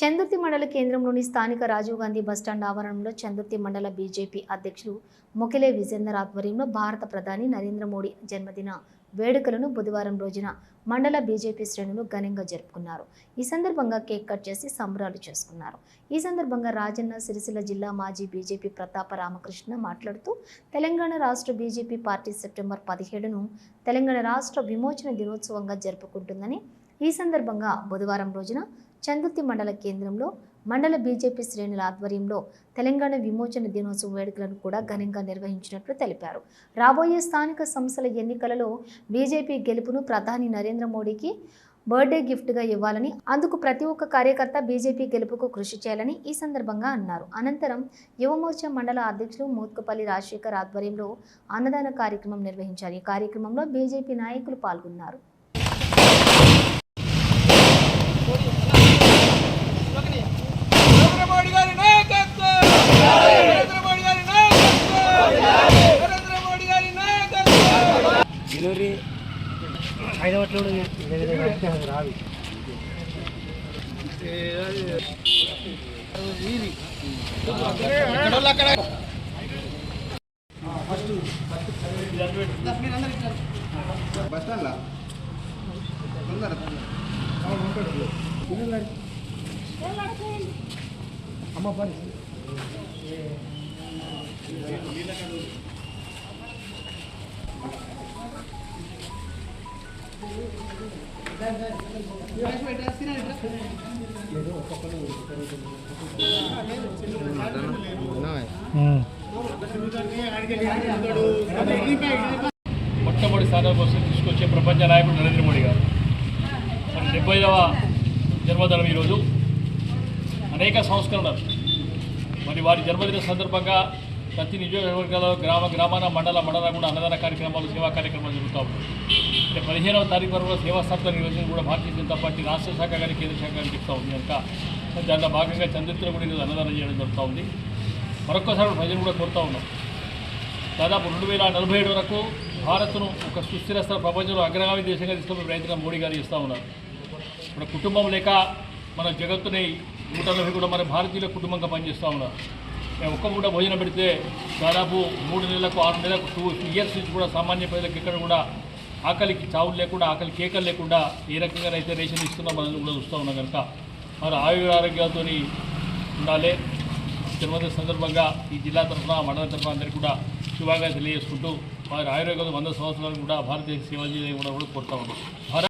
చందుర్తి మండల కేంద్రంలోని స్థానిక రాజీవ్ గాంధీ బస్టాండ్ ఆవరణంలో చందుర్తి మండల బీజేపీ అధ్యక్షులు మొకిలే విజేందర్ ఆధ్వర్యంలో భారత ప్రధాని నరేంద్ర మోడీ జన్మదిన వేడుకలను బుధవారం రోజున మండల బీజేపీ శ్రేణులు ఘనంగా జరుపుకున్నారు. ఈ సందర్భంగా కేక్ కట్ చేసి సంబరాలు చేసుకున్నారు. ఈ సందర్భంగా రాజన్న సిరిసిల్ల జిల్లా మాజీ బీజేపీ ప్రతాప రామకృష్ణ మాట్లాడుతూ తెలంగాణ రాష్ట్ర బీజేపీ పార్టీ సెప్టెంబర్ పదిహేడును తెలంగాణ రాష్ట్ర విమోచన దినోత్సవంగా జరుపుకుంటుందని ఈ సందర్భంగా బుధవారం రోజున చందుర్తి మండల కేంద్రంలో మండల బీజేపీ శ్రేణుల ఆధ్వర్యంలో తెలంగాణ విమోచన దినోత్సవ వేడుకలను కూడా ఘనంగా నిర్వహించినట్లు తెలిపారు. రాబోయే స్థానిక సంస్థల ఎన్నికలలో బీజేపీ గెలుపును ప్రధాని నరేంద్ర మోడీకి బర్త్డే గిఫ్ట్గా ఇవ్వాలని అందుకు ప్రతి ఒక్క కార్యకర్త బీజేపీ గెలుపుకు కృషి చేయాలని ఈ సందర్భంగా అన్నారు. అనంతరం యువమోర్చా మండల అధ్యక్షులు మోత్కుపల్లి రాజశేఖర్ ఆధ్వర్యంలో అన్నదాన కార్యక్రమం నిర్వహించారు. ఈ కార్యక్రమంలో బీజేపీ నాయకులు పాల్గొన్నారు నరేంద్ర మోడీ గారి నాయకత్వం నరేంద్ర మోడీ గారి నాయకత్వం నరేంద్ర మోడీ గారి డెలివరీ పట్లు రాదు. అమ్మ పని మొట్టమొదటి కోసం తీసుకొచ్చే ప్రపంచ నాయకుడు నరేంద్ర మోడీ గారు. మరి డెబ్బై జన్మదినం ఈరోజు. అనేక సంస్కరణలు. మరి వారి జన్మదిన సందర్భంగా ప్రతి నియోజకవర్గాల్లో గ్రామ గ్రామాన మండల మండల కూడా అన్నదాన కార్యక్రమాలు సేవా కార్యక్రమాలు జరుగుతూ ఉంటాయి పదిహేనవ తారీఖు వరకు కూడా సేవా సంస్థల నిర్వచనం కూడా భారతీయ జనతా పార్టీ రాష్ట్ర శాఖ కానీ కేంద్ర శాఖ కానీ చెప్తా ఉంది కనుక. దాంట్లో భాగంగా చంద్రిత్ర కూడా ఈరోజు అన్నదానం చేయడం జరుగుతూ ఉంది. మరొక్కసారి ప్రజలు కూడా కోరుతా ఉన్నాం దాదాపు రెండు వేల నలభై ఏడు వరకు భారత్ను ఒక సుస్థిరస్థ ప్రపంచంలో అగ్రగామి దేశంగా తీసుకునే ప్రయత్నం మోడీ గారు చేస్తూ ఉన్నారు. మన కుటుంబం లేక మన జగత్తుని నూట నలభై కూడా మన భారతీయుల కుటుంబంగా పనిచేస్తూ ఉన్నారు. ఒక్క పూట భోజనం పెడితే దాదాపు మూడు నెలలకు ఆరు నెలలకు టూ ఇయర్స్ నుంచి కూడా సామాన్య ప్రజలకు ఇక్కడ కూడా ఆకలికి చావులు లేకుండా ఆకలి కేకలు లేకుండా ఏ రకంగా అయితే రేషన్ ఇస్తున్నా మనం కూడా చూస్తూ ఉన్నాం కనుక. మరి ఆయుర ఆరోగ్యాలతో ఉండాలి. జన్మదిన సందర్భంగా ఈ జిల్లా తరఫున మండల తరఫున అందరికీ కూడా శుభాకాంక్షలు తెలియజేసుకుంటూ వారి ఆయుర్వేదం వంద సంవత్సరాలు కూడా భారతదేశ సేవ జీవితం కూడా కోరుతా ఉన్నాం.